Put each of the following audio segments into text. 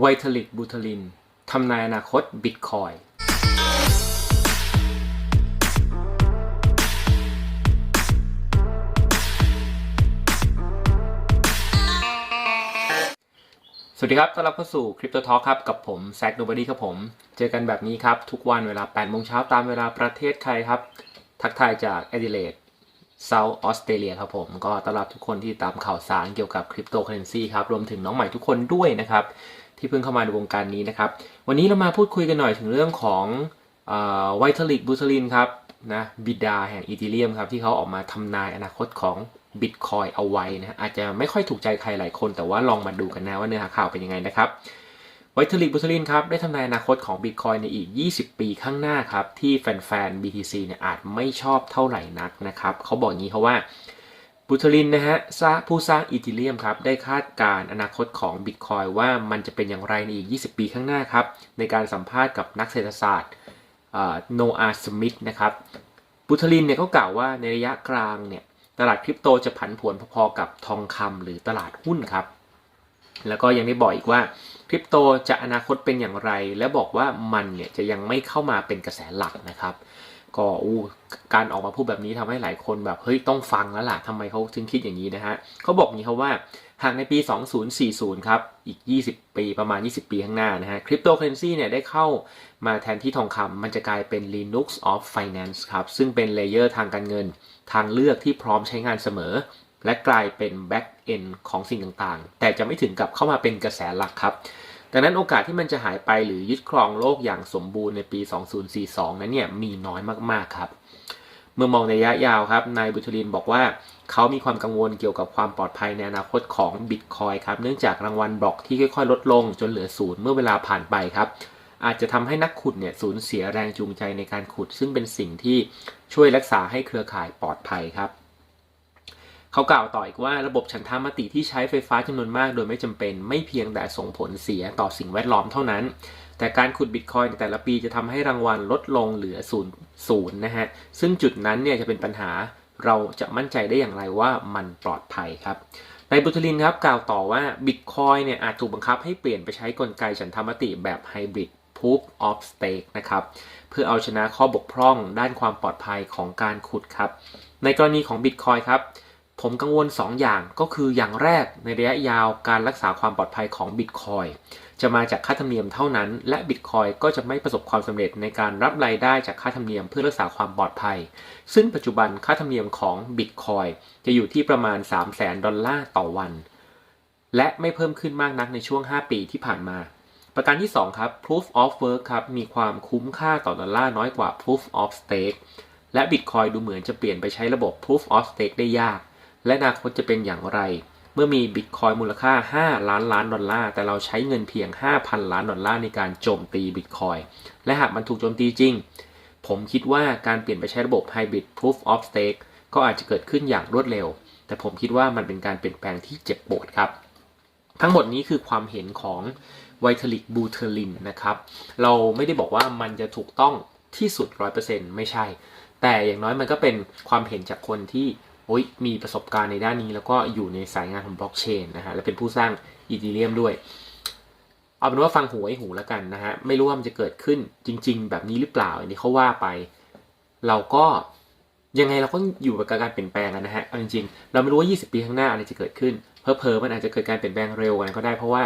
ไวทลิกบูทลินทำนายอนาคตบิตคอยสวัสดีครับ ต้อนรับเข้าสู่ Crypto Talk ครับ กับผมแซกโนบอดี้ครับผม เจอกันแบบนี้ครับ ทุกวันเวลา8โมงเช้าตามเวลาประเทศไทยครับ ทักทายจากแอดิเลดเซาท์ออสเตรเลียครับผม ก็ต้อนรับทุกคนที่ตามข่าวสารเกี่ยวกับคริปโตเคอเรนซีครับ รวมถึงน้องใหม่ทุกคนด้วยนะครับ ที่เพิ่งเข้ามาในวงการนี้นะครับ วันนี้เรามาพูดคุยกันหน่อยถึงเรื่องของไวท์ลิกบูทลินครับนะบิดาแห่งอีทีเรียมครับที่เขาออกมาทำนายอนาคตของบิตคอยเอาไว้นะฮะอาจจะไม่ค่อยถูกใจใครหลายคน แต่ว่าลองมาดูกันนะว่าเนื้อหาข่าวเป็นยังไงนะครับไวท์ลิกบูทลินครับได้ทำนายอนาคตของบิตคอยในอีก 20 ปีข้างหน้าครับ ที่แฟนๆ BTC เนี่ยอาจไม่ชอบเท่าไหร่นักนะครับเขาบอกงี้เขาว่า บูทลินนะฮะผู้สร้างอีทีเรียมครับได้คาดการณ์อนาคตของบิตคอยว่ามันจะเป็นอย่างไรในอีก 20 ปีข้างหน้าครับ ในการสัมภาษณ์กับนักเศรษฐศาสตร์โนอาห์สมิธนะครับบูทลินเนี่ยเขากล่าวว่าในระยะกลางเนี่ยตลาดคริปโตจะผันผวนพอๆกับทองคำหรือตลาดหุ้นครับ แล้วก็ยังได้บอกอีกว่าคริปโตจะอนาคตเป็นอย่างไร และบอกว่ามันเนี่ยจะยังไม่เข้ามาเป็นกระแสหลักนะครับ ก็อู้การออกมาพูดแบบนี้ทำให้หลายคนแบบเฮ้ยต้องฟังแล้วล่ะทำไมเขาถึงคิดอย่างนี้นะฮะเขาบอกอย่างนี้ครับว่าหากในปี 2040 ครับ อีก 20 ปีประมาณ 20 ปีข้างหน้านะฮะ คริปโตเคอเรนซีเนี่ยได้เข้ามาแทนที่ทองคำ มันจะกลายเป็น Linux of Finance ครับ ซึ่งเป็นเลเยอร์ทางการเงิน ทางเลือกที่พร้อมใช้งานเสมอ และกลายเป็น back end ของสิ่งต่างๆ แต่จะไม่ถึงกับเข้ามาเป็นกระแสหลักครับ ดังนั้นโอกาสที่มันจะหายไปหรือยึดครองโลกอย่างสมบูรณ์ในปี 2042 นั้นเนี่ยมีน้อยมากๆครับ เมื่อมองในระยะยาวครับ นายบุตรินบอกว่าเขามีความกังวลเกี่ยวกับความปลอดภัยในอนาคตของบิตคอยครับ เนื่องจากรางวัลบล็อกที่ค่อยๆ ลดลงจนเหลือศูนย์เมื่อเวลาผ่านไปครับ อาจจะทำให้นักขุดเนี่ยสูญเสียแรงจูงใจในการขุด ซึ่งเป็นสิ่งที่ช่วยรักษาให้เครือข่ายปลอดภัยครับ เขากล่าวต่ออีกว่าระบบฉันทามติที่ใช้ไฟฟ้าจำนวนมากโดยไม่จำเป็น ไม่เพียงแต่ส่งผลเสียต่อสิ่งแวดล้อมเท่านั้น แต่การขุดบิตคอยในแต่ละปีจะทำให้รางวัลลดลงเหลือศูนย์ศูนย์นะฮะ ซึ่งจุดนั้นเนี่ยจะเป็นปัญหาเราจะมั่นใจได้อย่างไรว่ามันปลอดภัยครับนายบุตรินครับกล่าวต่อว่าบิตคอยเนี่ยอาจถูกบังคับให้เปลี่ยนไปใช้กลไกฉันทามติแบบไฮบริด proof of stake นะครับเพื่อเอาชนะข้อบกพร่องด้านความปลอดภัยของการขุดครับ ในกรณีของบิตคอยครับ ผมกังวล 2 อย่างก็คืออย่างแรกในระยะยาวการรักษาความปลอดภัยของบิตคอยจะมาจากค่าธรรมเนียมเท่านั้น และบิตคอยก็จะไม่ประสบความสำเร็จในการรับรายได้จากค่าธรรมเนียมเพื่อรักษาความปลอดภัย ซึ่งปัจจุบันค่าธรรมเนียมของบิตคอยจะอยู่ที่ประมาณ 3 0 0แสนดอลลาร์ต่อวัน และไม่เพิ่มขึ้นมากนักในช่วง 5 ปีที่ผ่านมา ประการที่ 2 ครับ proof of work ครับมีความคุ้มค่าต่อดอลลาร์น้อยกว่า proof of stake และ Bitcoin ดูเหมือนจะเปลี่ยนไปใช้ระบบ proof of stake ได้ยาก และอนาคตจะเป็นอย่างไร เมื่อมี Bitcoin มูลค่า 5 ล้านล้านดอลลาร์ แต่เราใช้เงินเพียง 5,000 ล้านดอลลาร์ในการโจมตี Bitcoin และหากมันถูกโจมตีจริง ผมคิดว่าการเปลี่ยนไปใช้ระบบ Hybrid Proof of Stake ก็อาจจะเกิดขึ้นอย่างรวดเร็ว แต่ผมคิดว่ามันเป็นการเปลี่ยนแปลงที่เจ็บปวดครับ ทั้งหมดนี้คือความเห็นของไวทลิกบูเทอรินนะครับ เราไม่ได้บอกว่ามันจะถูกต้องที่สุด 100%ไม่ใช่ แต่อย่างน้อยมันก็เป็นความเห็นจากคนที่ โอ้ยมีประสบการณ์ในด้านนี้ แล้วก็อยู่ในสายงานของบล็อกเชนนะฮะและเป็นผู้สร้างอีทีเรียมด้วย เอาเป็นว่าฟังหูไว้หูแล้วกันนะฮะไม่รู้ว่ามันจะเกิดขึ้นจริง ๆ แบบนี้หรือเปล่าอันนี้เขาว่าไป เราก็ยังไงเราก็อยู่กับการเปลี่ยนแปลงนะฮะเอาจริงๆ เราไม่รู้ว่า 20 ปีข้างหน้าอะไรจะเกิดขึ้น เพอเพอๆมันอาจจะเกิดการเปลี่ยนแปลงเร็วกันก็ได้เพราะว่า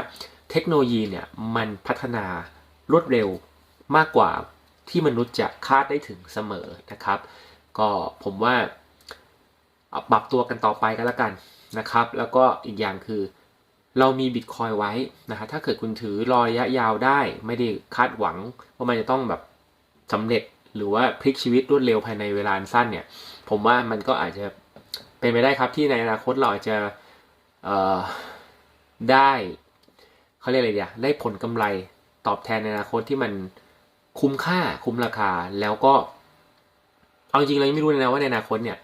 เทคโนโลยีเนี่ยมันพัฒนารวดเร็วมากกว่าที่มนุษย์จะคาดได้ถึงเสมอนะครับ ก็ผมว่า ปรับตัวกันต่อไปกันแล้วกันนะครับ แล้วก็อีกอย่างคือเรามีบิตคอยไว้นะฮะถ้าเกิดคุณถือรอระยะยาวได้ ไม่ได้คาดหวังว่ามันจะต้องแบบสำเร็จหรือว่าพลิกชีวิตรวดเร็วภายในเวลาสั้นเนี่ย ผมว่ามันก็อาจจะเป็นไปได้ครับที่ในอนาคตเราอาจจะได้เขาเรียกอะไรเดียได้ผลกำไรตอบแทนในอนาคตที่มันคุ้มค่าคุ้มราคาแล้วก็ เอาจริงเรายังไม่รู้นะว่าในอนาคตเนี่ย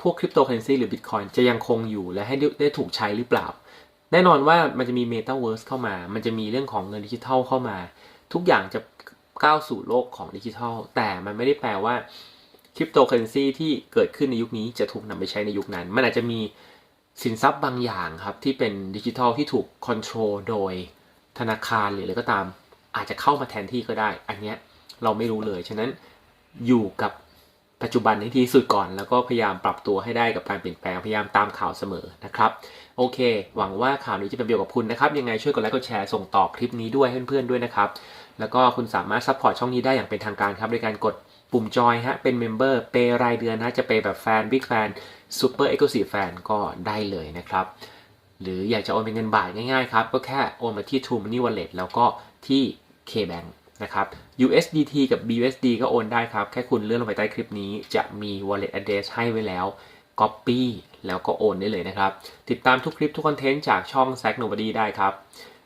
พวกคริปโตเคอเรนซีหรือบิตคอยจะยังคงอยู่และให้ได้ถูกใช้หรือเปล่า แน่นอนว่ามันจะมีเมตาเวิร์สเข้ามา มันจะมีเรื่องของเงินดิจิทัลเข้ามา ทุกอย่างจะก้าวสู่โลกของดิจิทัล แต่มันไม่ได้แปลว่าคริปโตเคอเรนซีที่เกิดขึ้นในยุคนี้จะถูกนำไปใช้ในยุคนั้น มันอาจจะมีสินทรัพย์บางอย่างครับ ที่เป็นดิจิทัลที่ถูกคอนโทรลโดยธนาคารหรืออะไรก็ตาม อาจจะเข้ามาแทนที่ก็ได้ อันเนี้ยเราไม่รู้เลย ฉะนั้นอยู่กับ ปัจจุบันให้ดีที่สุดก่อน แล้วก็พยายามปรับตัวให้ได้กับการเปลี่ยนแปลงพยายามตามข่าวเสมอนะครับโอเค หวังว่าข่าวนี้จะเป็นประโยชน์กับคุณนะครับยังไงช่วยกดไลค์กดแชร์ส่งต่อคลิปนี้ด้วยเพื่อนๆด้วยนะครับแล้วก็คุณสามารถซัพพอร์ตช่องนี้ได้อย่างเป็นทางการครับโดยการกดปุ่มจอยฮะเป็นเมมเบอร์เปรายเดือนนะจะเปแบบแฟนบิ๊กแฟนซูเปอร์เอ็กซ์คลูซีฟแฟนก็ได้เลยนะครับหรืออยากจะโอนเป็นเงินบาทง่ายๆครับ ก็แค่โอนมาที่ True Money Wallet แล้วก็ที่ KBank นะครับ USDT กับ BUSD ก็โอนได้ครับ แค่คุณเลื่อนลงไปใต้คลิปนี้จะมี wallet address ให้ไว้แล้ว Copy แล้วก็โอนได้เลยนะครับ ติดตามทุกคลิปทุกคอนเทนต์จากช่อง s a c Nobody ได้ครับ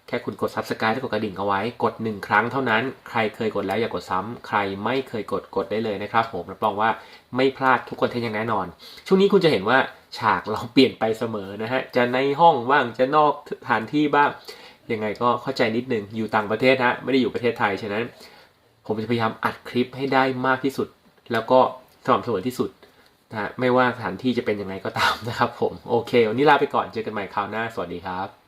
แค่คุณกด Subscribe และกดกระดิ่งเอาไว้ กด 1 ครั้งเท่านั้น ใครเคยกดแล้วอย่ากดซ้ำ ใครไม่เคยกดกดได้เลยนะครับผมรับรองว่าไม่พลาดทุกคอนเทนต์อย่างแน่นอน ช่วงนี้คุณจะเห็นว่าฉากเราเปลี่ยนไปเสมอนะฮะ จะในห้องบ้าง จะนอกสถานที่บ้าง ยังไงก็เข้าใจนิดนึงอยู่ต่างประเทศฮะไม่ได้อยู่ประเทศไทยฉะนั้น ผมจะพยายามอัดคลิปให้ได้มากที่สุด แล้วก็สม่ำเสมอที่สุดนะฮะไม่ว่าสถานที่จะเป็นยังไงก็ตามนะครับผมโอเค วันนี้ลาไปก่อนเจอกันใหม่คราวหน้า สวัสดีครับ